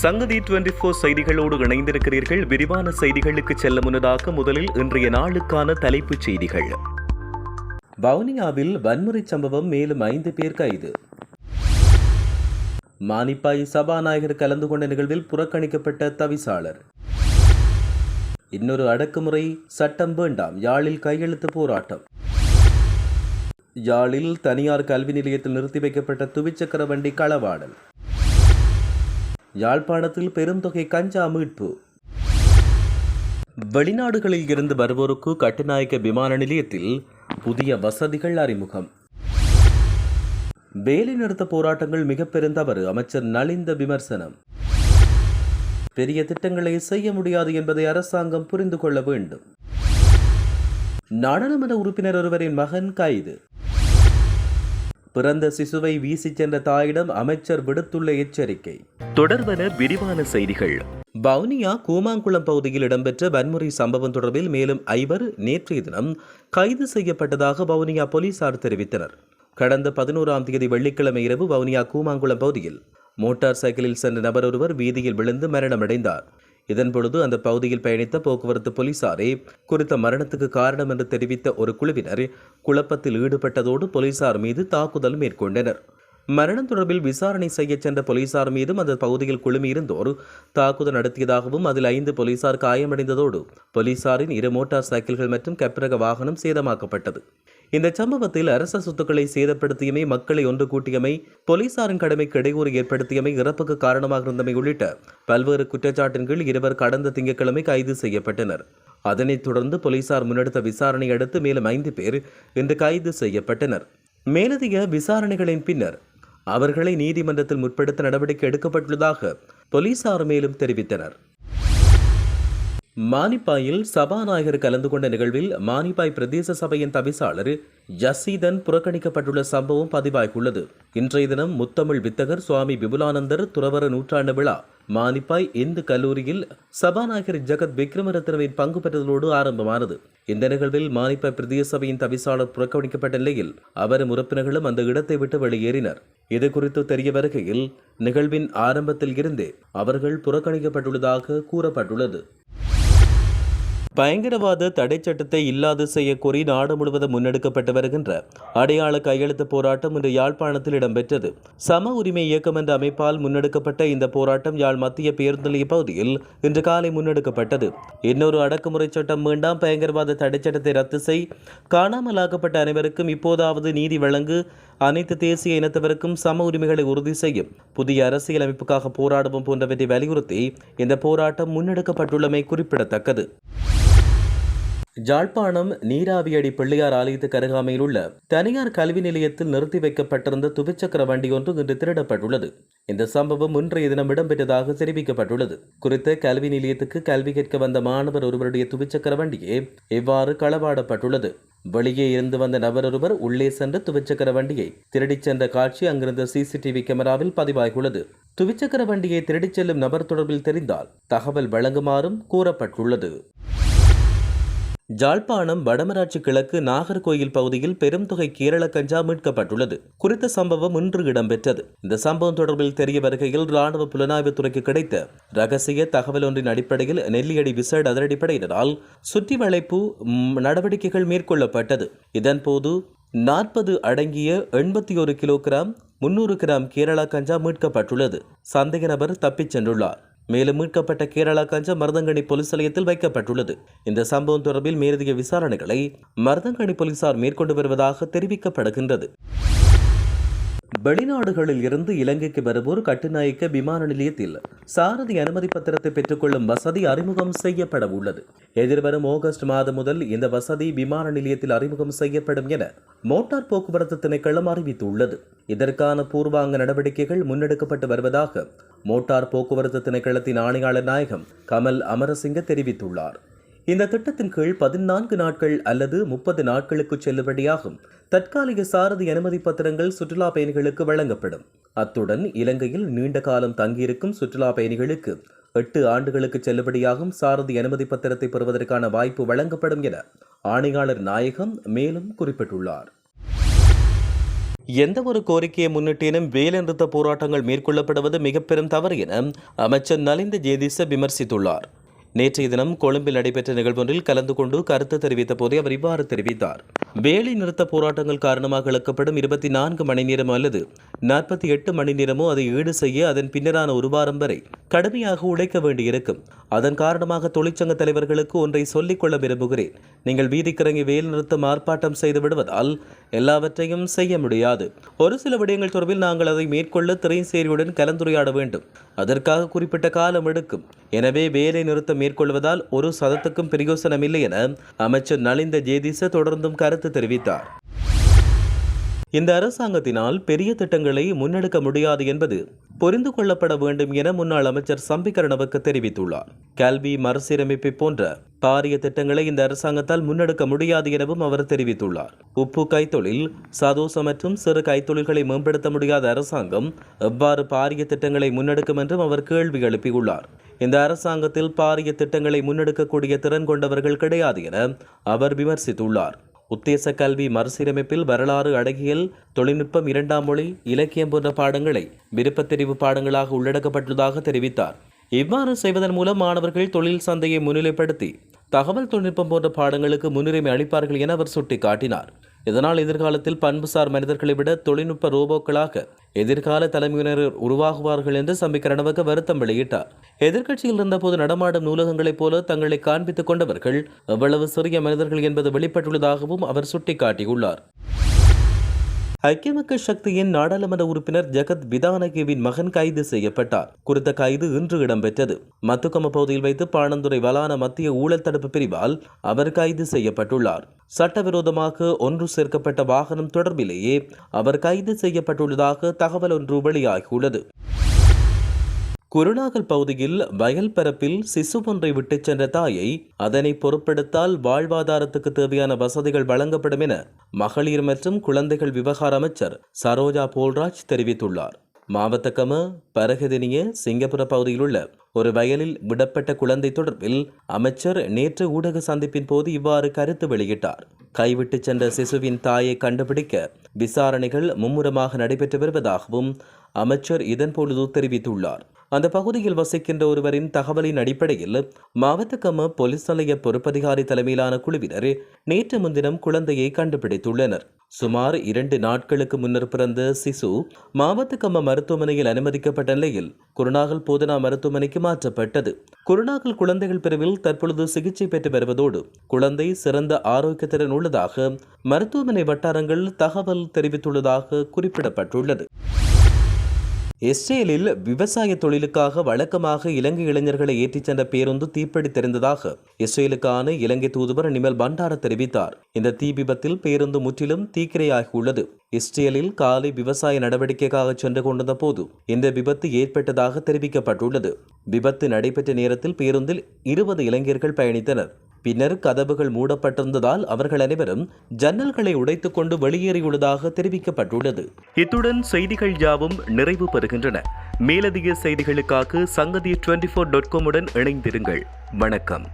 சங்கதி twenty four செய்திகளோடு இணைந்திருக்கிறீர்கள். விரிவான செய்திகளுக்கு செல்ல முன்னதாக முதலில் இன்றைய நாளுக்கான தலைப்புச் செய்திகள். வவுனியாவில் வன்முறை சம்பவம் மேலும் ஐந்து பேர் கைது. மானிப்பாய் சபாநாயகர் கலந்து கொண்ட நிகழ்வில் புறக்கணிக்கப்பட்ட தவிசாளர். இன்னொரு அடக்குமுறை சட்டம் வேண்டாம் யாழில் கையெழுத்து போராட்டம். யாழில் தனியார் கல்வி நிலையத்தில் நிறுத்தி வைக்கப்பட்ட துவிச்சக்கர வண்டி களவாடல். யாழ்ப்பாணத்தில் பெருந்தொகை கஞ்சா மீட்பு. வெளிநாடுகளில் இருந்து வருவோருக்கு கட்டுநாயக்க விமான நிலையத்தில் புதிய வசதிகள் அறிமுகம். வேலை நிறுத்த போராட்டங்கள் மிக பெருந்தவறு அமைச்சர் நலிந்த விமர்சனம். பெரிய திட்டங்களை செய்ய முடியாது என்பதை அரசாங்கம் புரிந்து கொள்ள வேண்டும். நாடாளுமன்ற உறுப்பினர் ஒருவரின் மகன் கைது. பிறந்த சிசுவை வீசிச் சென்ற தாயிடம் அமைச்சர் விடுத்துள்ள எச்சரிக்கை. தொடர்பன விரிவான செய்திகள். வவுனியா கூமாங்குளம் பகுதியில் இடம்பெற்ற வன்முறை சம்பவம் தொடர்பில் மேலும் ஐவர் நேற்றைய தினம் கைது செய்யப்பட்டதாக வவுனியா போலீசார் தெரிவித்தனர். கடந்த பதினோராம் தேதி வெள்ளிக்கிழமை இரவு வவுனியா கூமாங்குளம் பகுதியில் மோட்டார் சைக்கிளில் சென்ற நபர் ஒருவர் வீதியில் விழுந்து மரணமடைந்தார். இதன்பொழுது அந்த பகுதியில் பயணித்த போக்குவரத்து போலீசாரே குறித்த மரணத்துக்கு காரணம் என்று தெரிவித்த ஒரு குழுவினர் குழப்பத்தில் ஈடுபட்டதோடு போலீசார் மீது தாக்குதல் மேற்கொண்டனர். மரணம் தொடர்பில் விசாரணை செய்ய சென்ற போலீசார் மீதும் அந்த பகுதியில் குழுமியிருந்தோர் தாக்குதல் நடத்தியதாகவும் அதில் ஐந்து போலீசார் காயமடைந்ததோடு போலீசாரின் இரு மோட்டார் சைக்கிள்கள் மற்றும் கப்பிரக வாகனம் சேதமாக்கப்பட்டது. இந்த சம்பவத்தில் அரச சொத்துக்களை சேதப்படுத்தியமை மக்களை ஒன்று கூட்டியமை போலீசாரின் கடமைக்கு இடையூறு ஏற்படுத்தியமை இறப்புக்கு காரணமாக இருந்தமை உள்ளிட்ட பல்வேறு குற்றச்சாட்டின் கீழ் இருவர் கடந்த திங்கட்கிழமை கைது செய்யப்பட்டனர். அதனைத் தொடர்ந்து போலீசார் முன்னெடுத்த விசாரணை அடுத்து மேலும் ஐந்து பேர் இன்று கைது செய்யப்பட்டனர். மேலதிக விசாரணைகளின் பின்னர் அவர்களை நீதிமன்றத்தில் முற்படுத்த நடவடிக்கை எடுக்கப்பட்டுள்ளதாக போலீசார் மேலும் தெரிவித்தனர். மானிப்பாயில் சபாநாயகர் கலந்து கொண்ட நிகழ்வில் மானிப்பாய் பிரதேச சபையின் தவிசாளர் ஜசீதன் புறக்கணிக்கப்பட்டுள்ள சம்பவம் பதிவாகியுள்ளது. இன்றைய தினம் முத்தமிழ் வித்தகர் சுவாமி விபுலானந்தர் துறவர நூற்றாண்டு விழா மானிப்பாய் இந்து கல்லூரியில் சபாநாயகர் ஜெகத் விக்ரமரத்னவின் பங்கு பெற்றதோடு ஆரம்பமானது. இந்த நிகழ்வில் மானிப்பாய் பிரதேச சபையின் தவிசாளர் புறக்கணிக்கப்பட்ட நிலையில் அவரும் உறுப்பினர்களும் அந்த இடத்தை விட்டு வெளியேறினர். இது குறித்து தெரிய வருகையில் நிகழ்வின் ஆரம்பத்தில் இருந்தே அவர்கள் புறக்கணிக்கப்பட்டுள்ளதாக கூறப்பட்டுள்ளது. பயங்கரவாத தடை சட்டத்தை இல்லாது செய்யக்கோரி நாடு முழுவதும் முன்னெடுக்கப்பட்டு வருகின்ற அடையாள கையெழுத்து போராட்டம் இன்று யாழ்ப்பாணத்தில் இடம்பெற்றது. சம உரிமை இயக்கம் என்ற அமைப்பால் முன்னெடுக்கப்பட்ட இந்த போராட்டம் யாழ் மத்திய பேருந்து நிலைய பகுதியில் இன்று காலை முன்னெடுக்கப்பட்டது. இன்னொரு அடக்குமுறை சட்டம் வேண்டாம் பயங்கரவாத தடை சட்டத்தை ரத்து செய் காணாமலாக்கப்பட்ட அனைவருக்கும் இப்போதாவது நீதி வழங்கு அனைத்து தேசிய இனத்தவருக்கும் சம உரிமைகளை உறுதி செய்யும். புதிய அரசியலமைப்புக்காக போராடுவோம் போன்றவற்றை வலியுறுத்தி இந்த போராட்டம் முன்னெடுக்கப்பட்டுள்ளமை குறிப்பிடத்தக்கது. ஜாழ்ப்பாணம் நீராவியடி பிள்ளையார் ஆலயத்துக்கு அருகாமையில் உள்ள தனியார் கல்வி நிலையத்தில் நிறுத்தி வைக்கப்பட்டிருந்த துவிச்சக்கர வண்டி ஒன்று இன்று திருடப்பட்டுள்ளது. இந்த சம்பவம் இன்றைய தினம் இடம்பெற்றதாக தெரிவிக்கப்பட்டுள்ளது. குறித்த கல்வி நிலையத்துக்கு கல்வி கேட்க வந்த மாணவர் ஒருவருடைய துவிச்சக்கர வண்டியே இவ்வாறு களவாடப்பட்டுள்ளது. வெளியே இருந்து வந்த நபர் ஒருவர் உள்ளே சென்று துவிச்சக்கர வண்டியை திருடிச் சென்ற காட்சி அங்கிருந்த சிசிடிவி கேமராவில் பதிவாகியுள்ளது. துவிச்சக்கர வண்டியை திருடிச் செல்லும் நபர் தொடர்பில் தெரிந்தால் தகவல் வழங்குமாறும் கூறப்பட்டுள்ளது. ஜாழ்ப்பாணம் வடமராட்சி கிழக்கு நாகர்கோயில் பகுதியில் பெரும் தொகை கேரள கஞ்சா மீட்கப்பட்டுள்ளது. குறித்த சம்பவம் இன்று இடம்பெற்றது. இந்த சம்பவம் தொடர்பில் தெரிய வருகையில் ராணுவ புலனாய்வுத் துறைக்கு கிடைத்த ரகசிய தகவல் ஒன்றின் அடிப்படையில் நெல்லியடி விசேட அதிரடிப்படையினரால் சுற்றி வளைப்பு நடவடிக்கைகள் மேற்கொள்ளப்பட்டது. இதன்போது நாற்பது அடங்கிய எண்பத்தி ஒரு கிலோகிராம் முன்னூறு கிராம் கேரளா கஞ்சா மீட்கப்பட்டுள்ளது. சந்தேக நபர் தப்பிச் சென்றுள்ளார். மேலும் மீட்கப்பட்ட கேரளா கஞ்சா மருதங்கணி போலீஸ் நிலையத்தில் வைக்கப்பட்டுள்ளது. இந்த சம்பவம் தொடர்பில் மேலதிக விசாரணைகளை மருதங்கணி போலீசார் மேற்கொண்டு வருவதாக தெரிவிக்கப்படுகின்றது. வெளிநாடுகளில் இருந்து இலங்கைக்கு வருவோர் கட்டுநாயக்க விமான நிலையத்தில் சாரதி அனுமதி பத்திரத்தை பெற்றுக்கொள்ளும் வசதி அறிமுகம் செய்யப்பட உள்ளது. எதிர்வரும் ஆகஸ்ட் மாதம் முதல் இந்த வசதி விமான நிலையத்தில் அறிமுகம் செய்யப்படும் என மோட்டார் போக்குவரத்து திணைக்களம் அறிவித்துள்ளது. இதற்கான பூர்வாங்க நடவடிக்கைகள் முன்னெடுக்கப்பட்டு வருவதாக மோட்டார் போக்குவரத்து திணைக்களத்தின் ஆணையாளர் நாயகம் கமல் அமரசிங்க தெரிவித்துள்ளார். இந்த திட்டத்தின் கீழ் பதினான்கு நாட்கள் அல்லது முப்பது நாட்களுக்கு செல்லுபடியாகும். தற்காலிக சாரதி அனுமதி பத்திரங்கள் சுற்றுலா பயணிகளுக்கு வழங்கப்படும். அத்துடன் இலங்கையில் நீண்ட காலம் தங்கியிருக்கும் சுற்றுலா பயணிகளுக்கு எட்டு ஆண்டுகளுக்கு செல்லுபடியாகும் சாரதி அனுமதி பத்திரத்தை பெறுவதற்கான வாய்ப்பு வழங்கப்படும் என ஆணையாளர் நாயகம் மேலும் குறிப்பிட்டுள்ளார். எந்த ஒரு கோரிக்கையை முன்னிட்டேனும் வேலைநிறுத்த போராட்டங்கள் மேற்கொள்ளப்படுவது மிக பெரும் தவறு என அமைச்சர் நலிந்த ஜேதிச விமர்சித்துள்ளார். நேற்றைய தினம் கொழும்பில் நடைபெற்ற நிகழ்வொன்றில் கலந்து கொண்டு கருத்து தெரிவித்த போதே அவர் இவ்வாறு தெரிவித்தார். வேலை நிறுத்த போராட்டங்கள் காரணமாக இழக்கப்படும் இருபத்தி நான்கு மணி நேரம் அல்லது நாற்பத்தி எட்டு மணி நேரமோ அதை ஈடு செய்ய அதன் பின்னரான ஒரு வாரம் வரை கடுமையாக உழைக்க வேண்டியிருக்கும். அதன் காரணமாக தொழிற்சங்க தலைவர்களுக்கு ஒன்றை சொல்லிக்கொள்ள விரும்புகிறேன். நீங்கள் வீதிக்கிறங்கி வேலை நிறுத்தம் ஆர்ப்பாட்டம் செய்து விடுவதால் எல்லாவற்றையும் செய்ய முடியாது. ஒரு சில விடயங்கள் தொடர்பில் நாங்கள் அதை மேற்கொள்ள திரைசேரியுடன் கலந்துரையாட வேண்டும். அதற்காக குறிப்பிட்ட காலம் எடுக்கும். எனவே வேலை நிறுத்தம் மேற்கொள்வதால் ஒரு சதத்துக்கும் பிரயோசனம் இல்லை என அமைச்சர் நலிந்த ஜேதிச தொடர்ந்தும் கருத்து தெரிவித்தார். இந்த அரசாங்கத்தினால் பெரிய திட்டங்களை முன்னெடுக்க முடியாது என்பது புரிந்து கொள்ளப்பட வேண்டும் என முன்னாள் அமைச்சர் சம்பிகரணவுக்கு தெரிவித்துள்ளார். கல்வி மறுசீரமைப்பு போன்ற பாரிய திட்டங்களை இந்த அரசாங்கத்தால் முன்னெடுக்க முடியாது எனவும் அவர் தெரிவித்துள்ளார். உப்பு கைத்தொழில் சதோச மற்றும் சிறு கைத்தொழில்களை மேம்படுத்த முடியாத அரசாங்கம் எவ்வாறு பாரிய திட்டங்களை முன்னெடுக்கும் என்றும் அவர் கேள்வி எழுப்பியுள்ளார். இந்த அரசாங்கத்தில் பாரிய திட்டங்களை முன்னெடுக்கக்கூடிய திறன் கொண்டவர்கள் கிடையாது என அவர் விமர்சித்துள்ளார். உத்தேச கல்வி மறுசீரமைப்பில் வரலாறு அழகியல் தொழில்நுட்பம் இரண்டாம் மொழி இலக்கியம் போன்ற பாடங்களை விருப்பத் தெரிவு பாடங்களாக உள்ளடக்கப்பட்டுள்ளதாக தெரிவித்தார். இவ்வாறு செய்வதன் மூலம் மாணவர்கள் தொழில் சந்தையை முன்னிலைப்படுத்தி தகவல் தொழில்நுட்பம் போன்ற பாடங்களுக்கு முன்னுரிமை அளிப்பார்கள் என அவர் சுட்டிக்காட்டினார். இதனால் எதிர்காலத்தில் பண்புசார் மனிதர்களை விட தொழில்நுட்ப ரோபோக்களாக எதிர்கால தலைமையினர் உருவாகுவார்கள் என்று சம்பிக்கரணவுக்கு வருத்தம் வெளியிட்டார். எதிர்க்கட்சியில் இருந்தபோது நடமாடும் நூலகங்களைப் போல தங்களை காண்பித்துக் கொண்டவர்கள் எவ்வளவு சிறிய மனிதர்கள் என்பது வெளிப்பட்டுள்ளதாகவும் அவர் சுட்டிக்காட்டியுள்ளார். ஐக்கிய மக்கள் சக்தியின் நாடாளுமன்ற உறுப்பினர் ஜெகத் விதானகேவின் மகன் கைது செய்யப்பட்டார். குறித்த கைது இன்று இடம்பெற்றது. மத்துக்கம பகுதியில் வைத்து பாணந்துறை வலான மத்திய ஊழல் தடுப்பு பிரிவால் அவர் கைது செய்யப்பட்டுள்ளார். சட்டவிரோதமாக ஒன்று சேர்க்கப்பட்ட வாகனம் தொடர்பிலேயே அவர் கைது செய்யப்பட்டுள்ளதாக தகவல் ஒன்று வெளியாகியுள்ளது. குருநாகல் பகுதியில் வயல் பரப்பில் சிசு ஒன்றை விட்டுச் சென்ற தாயை அதனை பொருட்படுத்தால் வாழ்வாதாரத்துக்கு தேவையான வசதிகள் வழங்கப்படும் என மகளிர் மற்றும் குழந்தைகள் விவகார அமைச்சர் சரோஜா போல்ராஜ் தெரிவித்துள்ளார். மாவத்தக்கம பரகதினிய சிங்கப்புர பகுதியில் உள்ள ஒரு வயலில் விடப்பட்ட குழந்தை தொடர்பில் அமைச்சர் நேற்று ஊடக சந்திப்பின் போது இவ்வாறு கருத்து வெளியிட்டார். கைவிட்டு சென்ற சிசுவின் தாயை கண்டுபிடிக்க விசாரணைகள் மும்முரமாக நடைபெற்று வருவதாகவும் அமைச்சர் இதன்பொழுது தெரிவித்துள்ளார். அந்த பகுதியில் வசிக்கின்ற ஒருவரின் தகவலின் அடிப்படையில் மாவத்தக்கம போலீஸ் நிலைய பொறுப்பதிகாரி தலைமையிலான குழுவினர் நேற்று முன்தினம் குழந்தையை கண்டுபிடித்துள்ளனர். சுமார் இரண்டு நாட்களுக்கு முன்னர் பிறந்த சிசு மாவத்துக்கம்ம மருத்துவமனையில் அனுமதிக்கப்பட்ட நிலையில் குருநாகல் போதனா மருத்துவமனைக்கு மாற்றப்பட்டது. குருநாகல் குழந்தைகள் பிரிவில் தற்பொழுது சிகிச்சை பெற்று வருவதோடு குழந்தை சிறந்த ஆரோக்கியத்துடன் உள்ளதாக மருத்துவமனை வட்டாரங்கள் தகவல் தெரிவித்துள்ளதாக குறிப்பிடப்பட்டுள்ளது. இஸ்ரேலில் விவசாய தொழிலுக்காக வழக்கமாக இலங்கை இளைஞர்களை ஏற்றிச் சென்ற பேருந்து தீப்பிடித்திருந்ததாக இஸ்ரேலுக்கான இலங்கை தூதுவர் நிமல் பண்டார தெரிவித்தார். இந்த தீ விபத்தில் பேருந்து முற்றிலும் தீக்கிரையாகியுள்ளது. இஸ்ரேலில் காலை விவசாய நடவடிக்கைக்காக சென்று கொண்டிருந்த போது இந்த விபத்து ஏற்பட்டதாக தெரிவிக்கப்பட்டுள்ளது. விபத்து நடைபெற்ற நேரத்தில் பேருந்தில் இருபது இளைஞர்கள் பயணித்தனர். பின்னர் கதவுகள் மூடப்பட்டிருந்ததால் அவர்கள் அனைவரும் ஜன்னல்களை உடைத்துக் கொண்டு வெளியேறியுள்ளதாக தெரிவிக்கப்பட்டுள்ளது. இத்துடன் செய்திகள் யாவும் நிறைவு பெறுகின்றன. மேலதிக செய்திகளுக்காக சங்கதி டுவெண்டி ஃபோர் டாட் காமுடன் இணைந்திருங்கள். வணக்கம்.